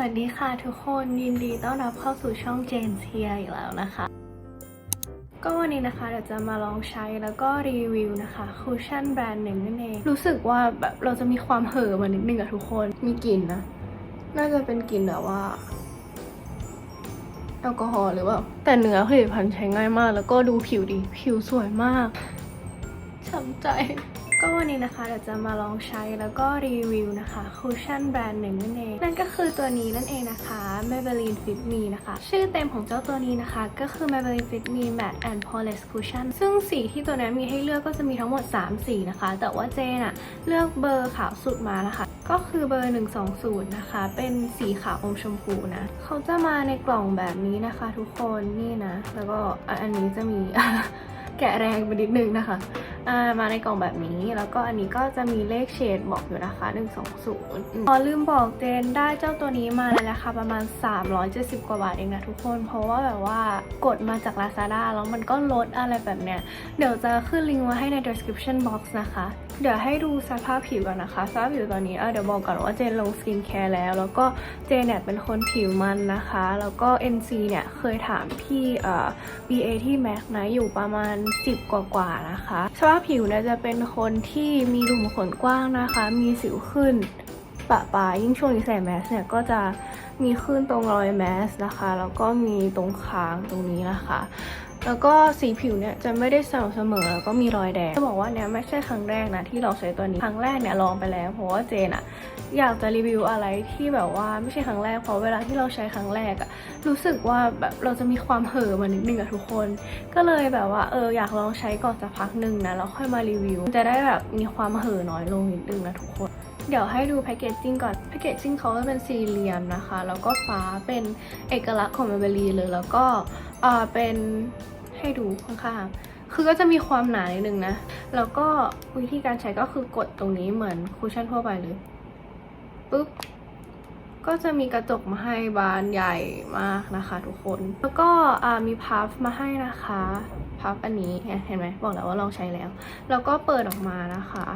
วัสดีค่ะทุกคนยินดีต้อนรับเข้าสู่ช่องเจนเทียอีกแล้วนะคะ ก็วันนี้นะคะเดี๋ยวจะมาลองใช้แล้วก็รีวิวนะคะคูชั่นแบรนด์หนึ่งนั่นเองรู้สึกว่าแบบเราจะมีความเห่อมานิดนึงอะทุกคนมีกลิ่นนะ น่าจะเป็นกลิ่นแบบว่าแอลกอฮอล์หรือเปล่า แต่เนื้อผลิตภัณฑ์ใช้ง่ายมาก แล้วก็ดูผิวดีผิวสวยมากช้ำใจ ก็วันนี้นะคะเดี๋ยวจะมาลองใช้แล้วก็รีวิวนะคะคูชั่นแบรนด์หนึ่งนั่นเอง นั่นก็คือตัวนี้นั่นเองนะคะ Maybelline Fit Me นะคะ ชื่อเต็มของเจ้าตัวนี้นะคะ ก็คือ Maybelline Fit Me Matte and Poreless Cushion ซึ่งสีที่ตัวนี้มีให้เลือกก็จะมีทั้งหมด 3 สีนะคะ แต่ว่าเจนอะเลือกเบอร์ขาวสุดมานะคะ ก็คือเบอร์ 120 นะคะ เป็นสีขาวอมชมพูนะ เขาจะมาในกล่องแบบนี้นะคะ ทุกคนนี่นะ แล้วก็อันนี้จะมี แกะแรงไปนิดนึงนะคะามาในกล่องแบบนี้แล้วก็อันนี้ก็จะมีเลขเฉดบอกอยู่นะคะ 120พอลืมบอกเจนได้เจ้าตัวนี้มาในราคาประมาณ 370 กว่าบาทเองนะทุกคน เพราะว่าแบบว่ากดมาจาก Lazada แล้วมันก็ลดอะไรแบบเนี้ย เดี๋ยวจะขึ้นลิงก์ไว้ให้ใน description box นะคะ เดี๋ยวให้ดูสภาพผิวก่อนนะคะสภาพผิวตอนนี้เดี๋ยวบอกก่อนว่าเจนลงสกินแคร์แล้ว แล้วก็เจนเนี่ยเป็นคนผิวมันนะคะ แล้วก็ NC เนี่ยเคยถามที่เอ่อ BA ที่ MAC นะอยู่ประมาณ10 กว่าๆนะคะสภาพผิวเนี่ยจะเป็นคนที่มีรูขุมขนกว้างนะคะ มีสิวขึ้นปะปลายยิ่งช่วงนี้ใส่แมสเนี่ยก็จะมีขึ้นตรงรอยแมสนะคะ แล้วก็มีตรงคางตรงนี้นะคะ แล้วก็สีผิวเนี่ยจะไม่ได้สม่ำเสมอแล้วก็มีรอยแดงจะบอกว่าเนี่ยไม่ใช่ครั้งแรกนะที่เราใช้ตัวนี้ครั้งแรกเนี่ยลองไปแล้วเพราะว่าเจนอะอยากจะรีวิวอะไรที่แบบว่าไม่ใช่ครั้งแรกเพราะเวลาที่เราใช้ครั้งแรกอะรู้สึกว่าแบบเราจะมีความเห่อมานิดนึงอะทุกคน ก็เลยแบบว่าเอออยากลองใช้ก่อนสักพักหนึ่งนะแล้วค่อยมารีวิว จะได้แบบมีความเห่อน้อยลงนิดนึงนะทุกคน เดี๋ยวให้ดูแพคเกจจิ้งก่อน แพคเกจจิ้งเขาจะเป็นสี่เหลี่ยมนะคะ แล้วก็ฟ้าเป็นเอกลักษณ์ของ Maybelline เลย แล้วก็เออเป็นให้ดูข้างๆ คือก็จะมีความหนานิดนึงนะ แล้วก็วิธีการใช้ก็คือกดตรงนี้เหมือนคุชชั่นทั่วไปเลยปุ๊บก็จะมีกระจกมาให้บานใหญ่มากนะคะทุกคน แล้วก็มีพัฟมาให้นะคะ พัฟอันนี้เห็นไหมบอกแล้วว่าลองใช้แล้ว แล้วก็เปิดออกมานะคะ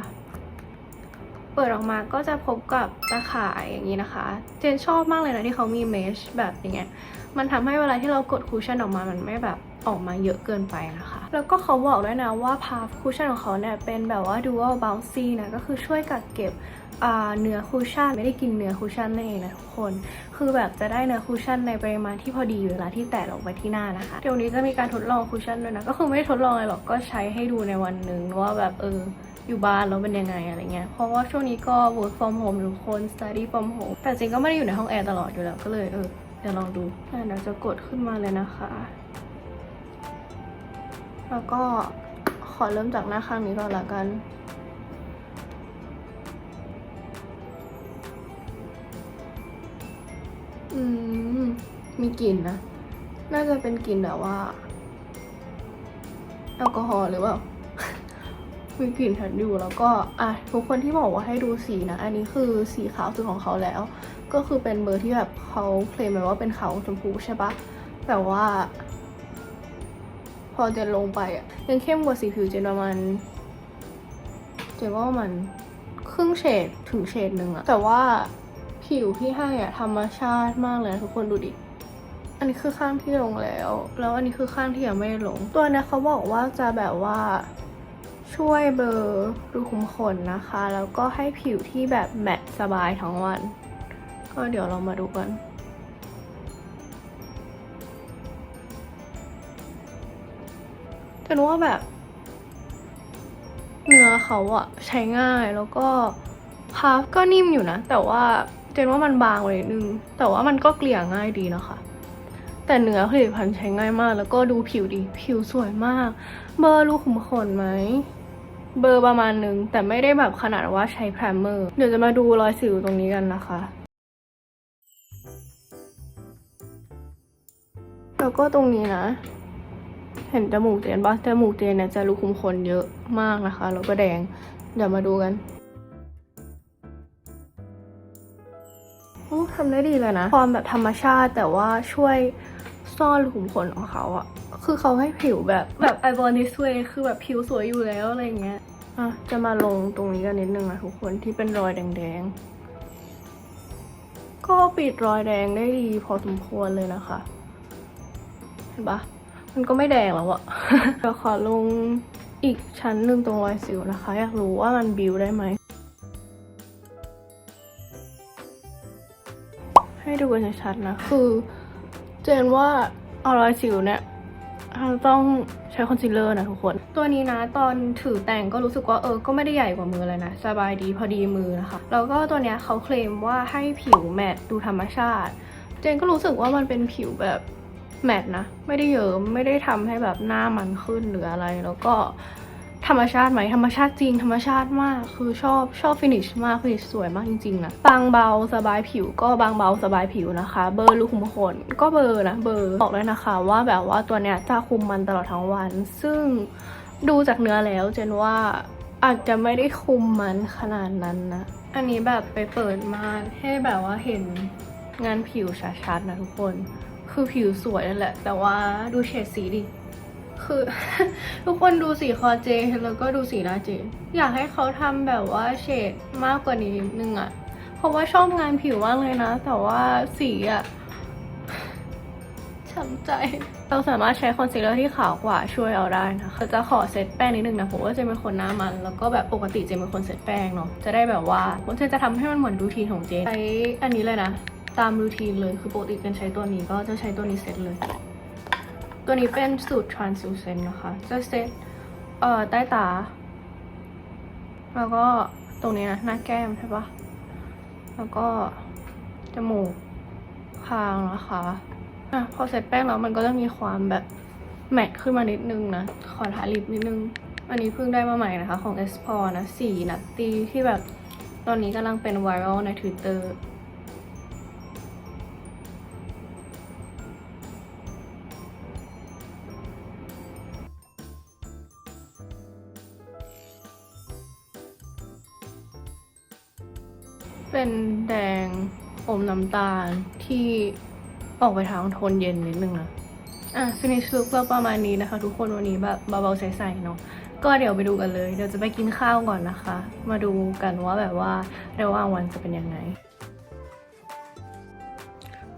เปิดออกมาก็จะพบกับตาข่ายอย่างนี้นะคะ เจนชอบมากเลยนะที่เขามีเมชแบบอย่างเงี้ย มันทำให้เวลาที่เรากดคูชั่นออกมา มันไม่แบบออกมาเยอะเกินไปนะคะ แล้วก็เขาบอกด้วยนะว่าพาฟคูชั่นของเขาเนี่ยเป็นแบบว่า dual bouncy นะ ก็คือช่วยกักเก็บเนื้อคูชั่นไม่ได้กินเนื้อคูชั่นนั่นเองนะทุกคน คือแบบจะได้เนื้อคูชั่นในปริมาณที่พอดีเวลาที่แตะลงไปที่หน้านะคะเดี๋ยวนี้จะมีการทดลองคูชั่นด้วยนะ ก็คือไม่ได้ทดลองอะไรหรอก ก็ใช้ให้ดูในวันหนึ่งว่าแบบเออ อยู่บ้านแล้วเป็นยังไงอะไรเงี้ย เพราะว่าช่วงนี้ก็ work from home ทุกคน study from home แต่จริงก็ไม่ได้อยู่ในห้องแอร์ตลอดอยู่แล้ว ก็เลยเออเดี๋ยวลองดูอะเดี๋ยวจะกดขึ้นมาเลยนะคะ แล้วก็ขอเริ่มจากหน้าข้างนี้ก่อนละกันอืม มีกลิ่นนะ น่าจะเป็นกลิ่นแบบว่า แอลกอฮอล์หรือเปล่า มีกลิ่นฉันอยู่แล้วก็อะทุกคนที่บอกว่าให้ดูสีนะ อันนี้คือสีขาวสุดของเขาแล้ว ก็คือเป็นเบอร์ที่แบบเขาเคลมไว้ว่าเป็นขาวชมพูใช่ปะแต่ว่า พอเจนลงไปอะยังเข้มกว่าสีผิวเจนประมาณเจนว่ามันครึ่งเฉดถึงเฉดหนึ่งอะแต่ว่าผิวที่ให้อะธรรมชาติมากเลยทุกคนดูดิอันนี้คือข้างที่ลงแล้ว แล้วอันนี้คือข้างที่ยังไม่ได้ลง ตัวเนี้ยเขาบอกว่าจะแบบว่า ช่วยเบลอรูขุมขนนะคะ แล้วก็ให้ผิวที่แบบแมตสบายทั้งวัน ก็เดี๋ยวเรามาดูกันแต่ว่าแบบ เนื้อเขาอะใช้ง่ายแล้วก็พาฟก็นิ่มอยู่นะ แต่ว่าเจนว่ามันบางไปนิดนึง แต่ว่ามันก็เกลี่ยง่ายดีนะคะ แต่เนื้อผลิตภัณฑ์ใช้ง่ายมาก แล้วก็ดูผิวดี ผิวสวยมาก เบอร์รูขุมขนไหม เบอร์ประมาณนึง แต่ไม่ได้แบบขนาดว่าใช้ไพรเมอร์ เดี๋ยวจะมาดูรอยสิวตรงนี้กันนะคะ แล้วก็ตรงนี้นะ เห็นจมูกเจนปะจมูกเจนเนี่ยจะรูขุมขนเยอะมากนะคะ แล้วก็แดง เดี๋ยวมาดูกันโอ้ทำได้ดีเลยนะ ความแบบธรรมชาติแต่ว่าช่วยซ่อนรูขุมขนของเขาอะคือเขาให้ผิวแบบแบบ I born this way คือแบบผิวสวยอยู่แล้วอะไรเงี้ย อะ จะมาลงตรงนี้กันนิดนึงนะทุกคนที่เป็นรอยแดงก็ปิดรอยแดงได้ดีพอสมควรเลยนะคะ เห็นปะมันก็ไม่แดงแล้วอะเดี๋ยวขอลงอีกชั้นหนึ่งตรงรอยสิวนะคะ อยากรู้ว่ามันบิวได้ไหม ให้ดูกันชัดๆนะ คือเจนว่าเอารอยสิวเนี่ยต้องใช้คอนซีลเลอร์นะทุกคน ตัวนี้นะตอนถือแต่งก็รู้สึกว่าเออก็ไม่ได้ใหญ่กว่ามือเลยนะ สบายดีพอดีมือนะคะ แล้วก็ตัวเนี้ยเขาเคลมว่าให้ผิวแมตดูธรรมชาติ เจนก็รู้สึกว่ามันเป็นผิวแบบแมตนะ ไม่ได้เยิ้มไม่ได้ทำให้แบบหน้ามันขึ้นหรืออะไร แล้วก็ธรรมชาติไหมธรรมชาติจริง ธรรมชาติมากคือชอบชอบฟินิชมากฟินิชสวยมากจริงๆนะบางเบาสบายผิวก็บางเบาสบายผิวนะคะ เบอร์ลูกขุมขนก็เบอร์นะเบอร์บอกเลยนะคะ ว่าแบบว่าตัวเนี้ยจะคุมมันตลอดทั้งวัน ซึ่ง ดูจากเนื้อแล้วเจนว่าอาจจะไม่ได้คุมมันขนาดนั้นนะ อันนี้แบบไปเปิดมาให้แบบว่าเห็นงานผิวชัดๆนะทุกคน คือผิวสวยนั่นแหละ แต่ว่าดูเฉดสีดิ คือ ทุกคนดูสีคอเจแล้วก็ดูสีหน้าเจ อยากให้เขาทำแบบว่าเฉดมากกว่านี้นิดนึงอะเพราะว่าชอบงานผิวมากเลยนะ แต่ว่าสีอะ ช้ำใจ เราสามารถใช้คอนซีลเลอร์ที่ขาวกว่าช่วยเอาได้นะคะจะขอเซตแป้งนิดนึงนะเพราะว่าเจเป็นคนหน้ามัน แล้วก็แบบปกติเจเป็นคนเซตแป้งเนาะจะได้แบบว่าเจจะทำให้มันเหมือนรูทีนของเจใช้อันนี้เลยนะ ตามรูทีนเลยคือปกติกันใช้ตัวนี้ก็จะใช้ตัวนี้เซตเลย ตัวนี้เป็นสูตร translucent นะคะจะเซตเอ่อใต้ตา แล้วก็ตรงนี้นะหน้าแก้มใช่ปะแล้วก็จมูกคางนะคะ อะพอเสร็จแป้งแล้วมันก็จะมีความแบบแมทขึ้นมานิดนึงนะ ขอทาลิปนิดนึง อันนี้เพิ่งได้มาใหม่นะคะ ของ e s p o r นะสีนัตตีที่แบบตอนนี้กำลังเป็นไวรัลใน Twitter เป็นแดงอมน้ำตาลที่ ออกไปทางโทนเย็นนิดนึงนะอะฟินิชลุกเราประมาณนี้นะคะ ทุกคนวันนี้แบบเบาๆใสๆเนาะก็เดี๋ยวไปดูกันเลย เดี๋ยวจะไปกินข้าวก่อนนะคะ มาดูกันว่าแบบว่าระหว่างวันจะเป็นยังไง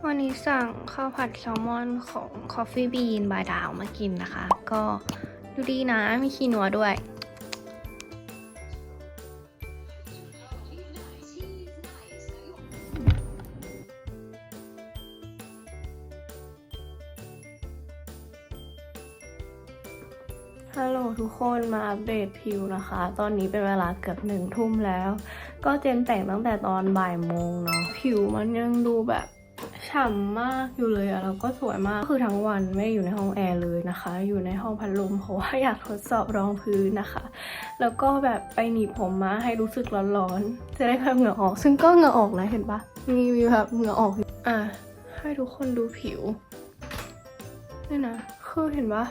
วันนี้สั่งข้าวผัดแซลมอนของ Coffee Bean by ดาวมากินนะคะ ก็ดูดีนะมีคีนัวด้วย ฮัลโหลทุกคนมาอัปเดตผิวนะคะ ตอนนี้เป็นเวลาเกือบหนึ่งทุ่มแล้ว ก็เจนแต่งตั้งแต่ตอนบ่ายโมงเนาะผิวมันยังดูแบบฉ่ำมากอยู่เลยอะแล้วก็สวยมากคือทั้งวันไม่อยู่ในห้องแอร์เลยนะคะ อยู่ในห้องพัดลมเพราะว่าอยากทดสอบรองพื้นนะคะ แล้วก็แบบไปหนีบผมมาให้รู้สึกร้อนๆจะได้แบบเหงื่อออก ซึ่งก็เหงื่อออกนะเห็นปะมีวิวแบบเหงื่อออกอะให้ทุกคนดูผิวนี่นะคือเห็นปะ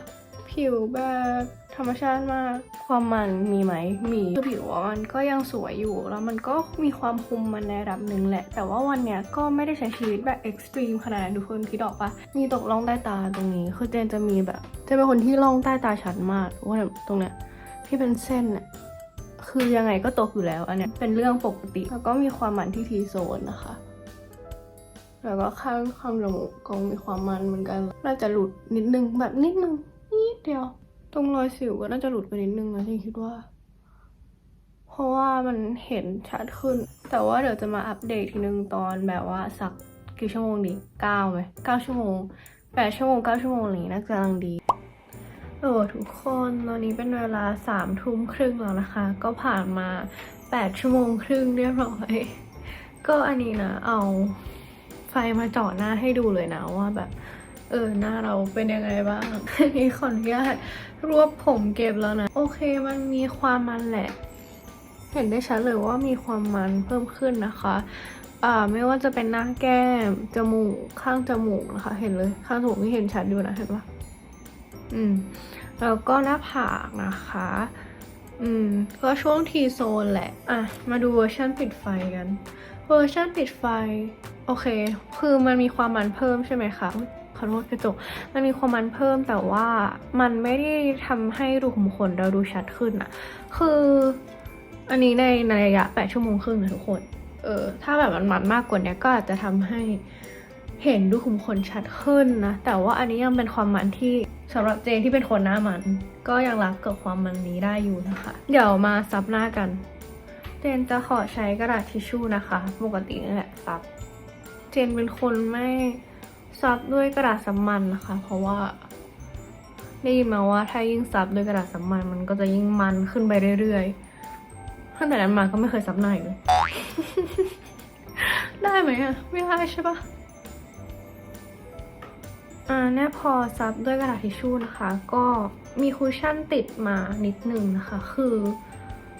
ผิวแบบธรรมชาติมาก ความมันมีไหม มี คือผิวมันก็ยังสวยอยู่ แล้วมันก็มีความคุมมันในระดับหนึ่งแหละ แต่ว่าวันเนี้ยก็ไม่ได้ใช้ชีวิตแบบเอ็กซ์ตรีมขนาดนั้นทุกคนคิดออกปะมีตกล่องใต้ตาตรงนี้ คือเจนจะมีแบบเจนเป็นคนที่ล่องใต้ตาชัดมาก ว่าแบบตรงเนี้ยที่เป็นเส้นอะคือยังไงก็ตกอยู่แล้ว อันเนี้ยเป็นเรื่องปกติ แล้วก็มีความมันที่ทีโซนนะคะ แล้วก็ข้างข้างจมูกก็มีความมันเหมือนกัน น่าจะหลุดนิดนึงแบบนิดนึง เดียว ตรงรอยสิวก็น่าจะหลุดไปนิดนึงนะที่คิดว่า เพราะว่ามันเห็นชัดขึ้น แต่ว่าเดี๋ยวจะมาอัปเดตทีนึงตอนแบบว่าสักกี่ชั่วโมงดีเก้าไหมเก้าชั่วโมงแปดชั่วโมงเก้าชั่วโมงอะไรอย่างนี้น่าจะกำลังดีโอ้ทุกคนตอนนี้เป็นเวลาสามทุ่มครึ่งแล้วนะคะ ก็ผ่านมาแปดชั่วโมงครึ่งเรียบร้อยก็อันนี้นะเอาไฟมาจาะหน้าให้ดูเลยนะว่าแบบ เออหน้าเราเป็นยังไงบ้างอันนี้ขออนุญาตรวบผมเก็บแล้วนะ โอเคมันมีความมันแหละ เห็นได้ชัดเลยว่ามีความมันเพิ่มขึ้นนะคะอ่าไม่ว่าจะเป็นหน้าแก้มจมูกข้างจมูกนะคะ เห็นเลยข้างจมูกนี่เห็นชัดอยู่นะเห็นปะอืมแล้วก็หน้าผากนะคะ อืม ก็ช่วงทีโซนแหละ อะ มาดูเวอร์ชันปิดไฟกัน เวอร์ชันปิดไฟ โอเค คือมันมีความมันเพิ่มใช่ไหมคะ ขอโทษกระจก มันมีความมันเพิ่มแต่ว่ามันไม่ได้ทำให้รูขุมขนเราดูชัดขึ้นอะคืออันนี้ในในระยะ 8 ชั่วโมงครึ่งนะทุกคน เออ ถ้าแบบมันมันมากกว่านี้ก็อาจจะทำให้เห็นดูขุมขนชัดขึ้นนะ แต่ว่าอันนี้ยังเป็นความมันที่สำหรับเจนที่เป็นคนหน้ามัน ก็ยังรักกับความมันนี้ได้อยู่นะคะ เดี๋ยวมาซับหน้ากัน เจนจะขอใช้กระดาษทิชชู่นะคะ ปกตินี่แหละซับ เจนเป็นคนไม่ ซับด้วยกระดาษสัมมันนะคะ เพราะว่าได้ยินมาว่าถ้ายิ่งซับด้วยกระดาษสัมมันมันก็จะยิ่งมันขึ้นไปเรื่อยๆตั้งแต่นั้นมาก็ไม่เคยซับหน้าอีกเลย ได้ไหมอะไม่ได้ใช่ปะอ่าเนี่ยพอซับด้วยกระดาษทิชชู่นะคะ ก็มีคุชชั่นติดมานิดนึงนะคะ คือ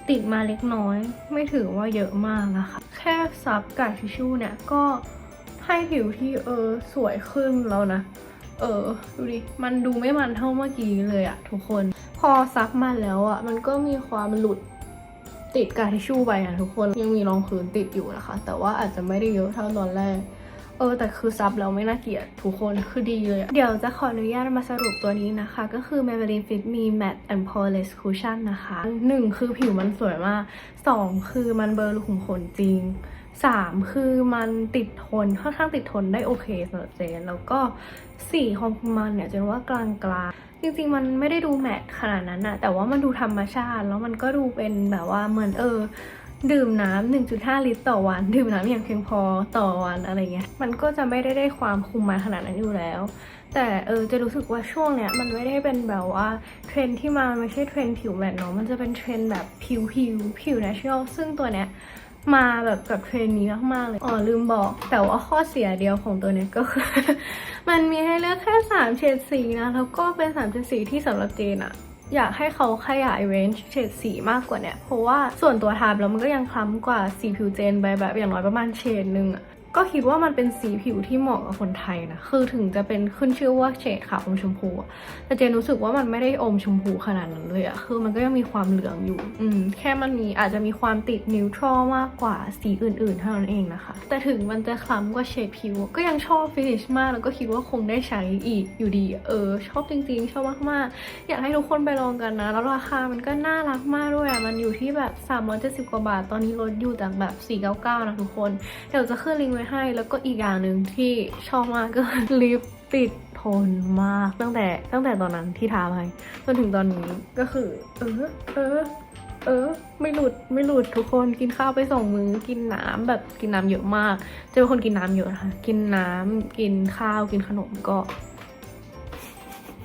ติดมาเล็กน้อย ไม่ถือว่าเยอะมากนะคะ แค่ซับกระดาษทิชชู่เนี่ยก็ ให้ผิวที่เออสวยขึ้นแล้วนะ เออ ดูดิ มันดูไม่มันเท่าเมื่อกี้เลยอะทุกคน พอซักมาแล้วอะมันก็มีความหลุดติดกาทิชชู่ไปอะทุกคนยังมีรองพื้นติดอยู่นะคะ แต่ว่าอาจจะไม่ได้เยอะเท่าตอนแรกเออแต่คือซับแล้วไม่น่าเกลียดทุกคนคือดีเลย เดี๋ยวจะขออนุญาตมาสรุปตัวนี้นะคะ ก็คือ Maybelline Fit Me Matte and Poreless Cushion นะคะหนึ่งคือผิวมันสวยมากสองคือมันเบลอร์ขุมขนจริง สามคือมันติดทนค่อนข้างติดทนได้โอเคสำหรับเจน แล้วก็สี่ของมันเนี่ยเจนว่ากลางกลางๆจริงๆมันไม่ได้ดูแมทขนาดนั้นอะแต่ว่ามันดูธรรมชาติ แล้วมันก็ดูเป็นแบบว่าเหมือนเออ ดื่มน้ำ1.5 ลิตรต่อวัน ดื่มน้ำอย่างเพียงพอต่อวันอะไรเงี้ยมันก็จะไม่ได้ได้ความคุมมาขนาดนั้นอยู่แล้ว แต่เออจะรู้สึกว่าช่วงเนี้ยมันไม่ได้เป็นแบบว่าเทรนที่มาไม่ใช่เทรนผิวแมทเนาะมันจะเป็นเทรนแบบผิวผิวผิว natural ซึ่งตัวเนี้ย มาแบบกับเทรนนี้มากๆเลย อ๋อลืมบอก แต่ว่าข้อเสียเดียวของตัวเนี้ยก็คือ มันมีให้เลือกแค่สามเฉดสีนะ แล้วก็เป็นสามเฉดสีที่สำหรับเจนอะอยากให้เขาขยายเรนจ์เฉดสีมากกว่าเนี่ยเพราะว่าส่วนตัวทาบแล้วมันก็ยังคล้ำกว่าสีผิวเจนไปแบบอย่างน้อยประมาณเฉดหนึ่งอะ ก็คิดว่ามันเป็นสีผิวที่เหมาะกับคนไทยนะ คือถึงจะเป็นขึ้นชื่อว่าเฉดขาวอมชมพู แต่เจนรู้สึกว่ามันไม่ได้อมชมพูขนาดนั้นเลยอะคือมันก็ยังมีความเหลืองอยู่ อืม แค่มันมีอาจจะมีความติดนิวทรัลมากกว่าสีอื่นๆเท่านั้นเองนะคะ แต่ถึงมันจะคล้ำกว่าเฉดผิว ก็ยังชอบฟินิชมาก แล้วก็คิดว่าคงได้ใช้อีกอยู่ดี เออ ชอบจริงๆ ชอบมากๆ อยากให้ทุกคนไปลองกันนะ แล้วราคามันก็น่ารักมากด้วยอะมันอยู่ที่แบบ370กว่าบาท ตอนนี้ลดอยู่จากแบบ499นะทุกคน เดี๋ยวจะขึ้นลิงก์ไว้ให้ แล้วก็อีกอย่างหนึ่งที่ชอบมากก็คือลิปติดทนมากตั้งแต่ตั้งแต่ตอนนั้นที่ทาไปจนถึงตอนนี้ก็คือ เออเออเออ ไม่หลุดไม่หลุดทุกคนกินข้าวไปสองมื้อกินน้ำแบบกินน้ำเยอะมาก จะเป็นคนกินน้ำเยอะนะคะกินน้ำกินข้าวกินขนมก็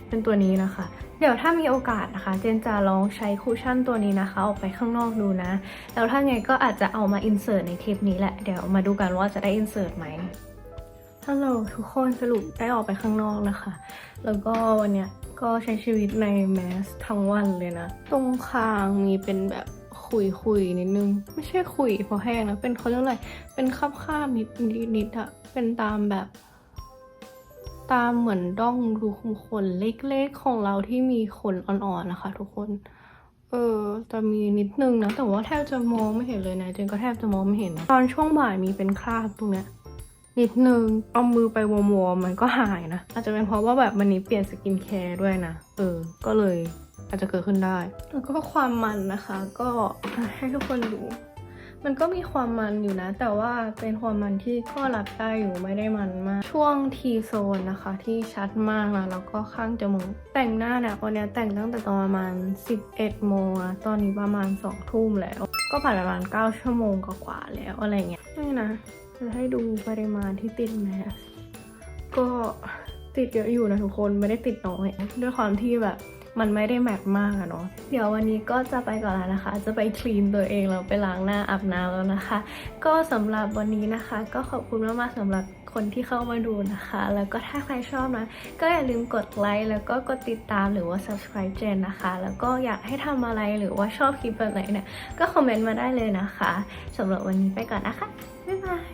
เป็นตัวนี้นะคะ เดี๋ยวถ้ามีโอกาสนะคะเจนจะลองใช้คูชั่นตัวนี้นะคะ ออกไปข้างนอกดูนะ แล้วถ้าไงก็อาจจะเอามาอินเสิร์ตในคลิปนี้แหละ เดี๋ยวมาดูกันว่าจะได้อินเสิร์ตไหมฮัลโหลทุกคนสรุปได้ออกไปข้างนอกนะคะ แล้วก็วันเนี้ยก็ใช้ชีวิตในแมสทั้งวันเลยนะ ตรงคางมีเป็นแบบขุยขุยนิดนึง ไม่ใช่ขุยเพราะแห้งนะ เป็นเขาเรียกอะไร เป็นคาบคาบนิดนิดนิดอะเป็นตามแบบ ตามเหมือนด้องรูขุมขนเล็กๆของเราที่มีขนอ่อนๆนะคะ ทุกคน เออจะมีนิดนึงนะ แต่ว่าแทบจะมองไม่เห็นเลยนะเจนก็แทบจะมองไม่เห็นนะตอนช่วงบ่ายมีเป็นคราบตรงเนี้ยนิดนึงเอามือไปวอมๆมันก็หายนะ อาจจะเป็นเพราะว่าแบบวันนี้เปลี่ยนสกินแคร์ด้วยนะ เออ ก็เลยอาจจะเกิดขึ้นได้ แล้วก็ความมันนะคะ ก็ให้ทุกคนดู มันก็มีความมันอยู่นะ แต่ว่าเป็นความมันที่ก็รับได้อยู่ไม่ได้มันมาก ช่วงทีโซนนะคะ ที่ชัดมากนะแล้วก็ข้างจมูกแต่งหน้าเนี่ยวันนี้แต่งตั้งแต่ตอนประมาณ 11 โมงตอนนี้ประมาณ 2 ทุ่มแล้ว ก็ผ่านประมาณ 9 ชั่วโมงกว่าๆแล้วอะไรเงี้ยนี่นะจะให้ดูปริมาณที่ติดแมสก็ติดเยอะอยู่นะทุกคนไม่ได้ติดน้อยด้วยความที่แบบ มันไม่ได้แมทมากอะเนาะเดี๋ยววันนี้ก็จะไปก่อนแล้วนะคะ จะไปคลีนตัวเองแล้วไปล้างหน้าอาบน้ำแล้วนะคะ ก็สำหรับวันนี้นะคะ ก็ขอบคุณมากๆสำหรับคนที่เข้ามาดูนะคะ แล้วก็ถ้าใครชอบนะ ก็อย่าลืมกดไลค์แล้วก็กดติดตามหรือว่า subscribe เจนนะคะ แล้วก็อยากให้ทำอะไรหรือว่าชอบคลิปแบบไหนเนี่ยก็คอมเมนต์มาได้เลยนะคะสำหรับวันนี้ไปก่อนนะคะบ๊ายบาย